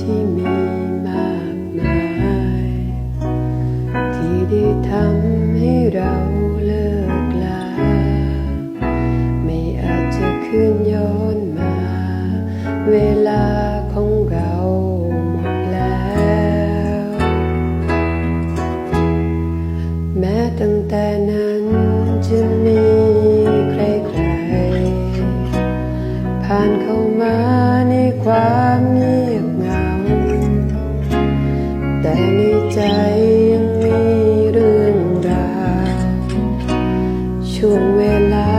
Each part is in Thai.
ที่มีมากมาย ที่ได้ทำให้เราเลิกลา ไม่อาจจะขึ้นย้อนมา เวลาของเราหมดแล้ว แม้ตั้งแต่นั้นจะมีใครๆผ่านเข้ามาในความ ใจยังมีเรื่องราวช่วงเวลา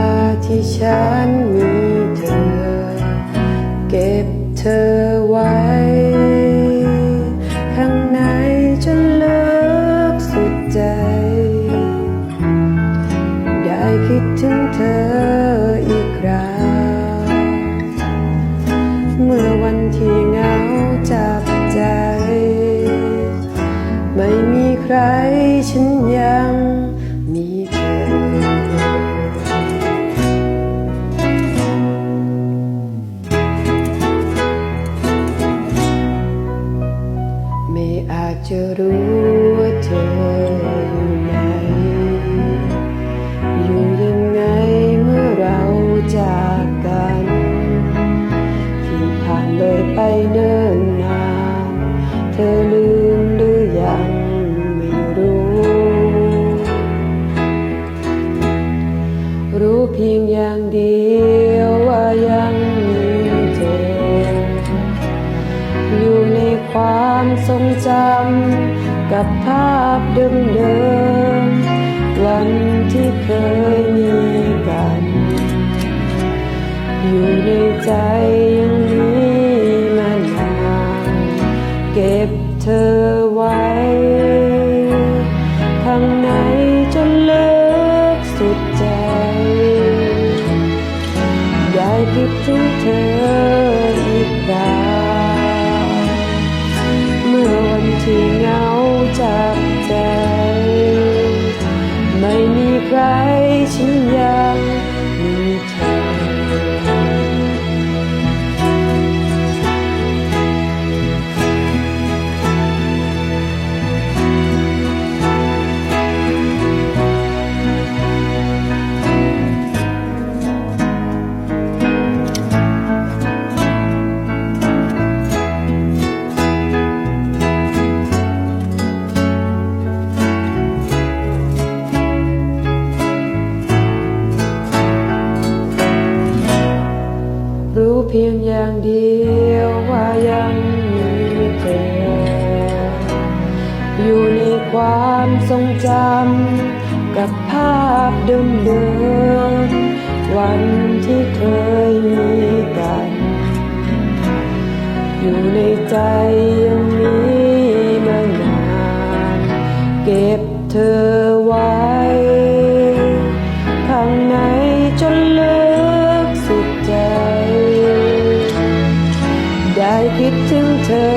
ที่ฉันมีเธอ เก็บเธอไว้ข้างในจนเลิกสุดใจ ได้คิดถึงเธออีกครา ฉันยังมีเธอไม่อาจจะรู้ว่าเธอ ทรงจำกับภาพเดิมๆวันที่เคยมีกัน อยู่ในใจยังมีมานานเก็บเธอไว้ข้างในจนเลิกสุดใจ ได้คิดถึงเธอ เพียงอย่างเดียวว่ายังมีเธออยู่ในความทรงจำกับภาพเดิมๆวันที่เคยมีกัน อยู่ในใจยังมีมานานเก็บเธอ คิดถึงเธอ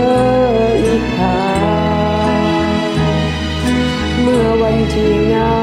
อีกครั้งเมื่อวันที่งา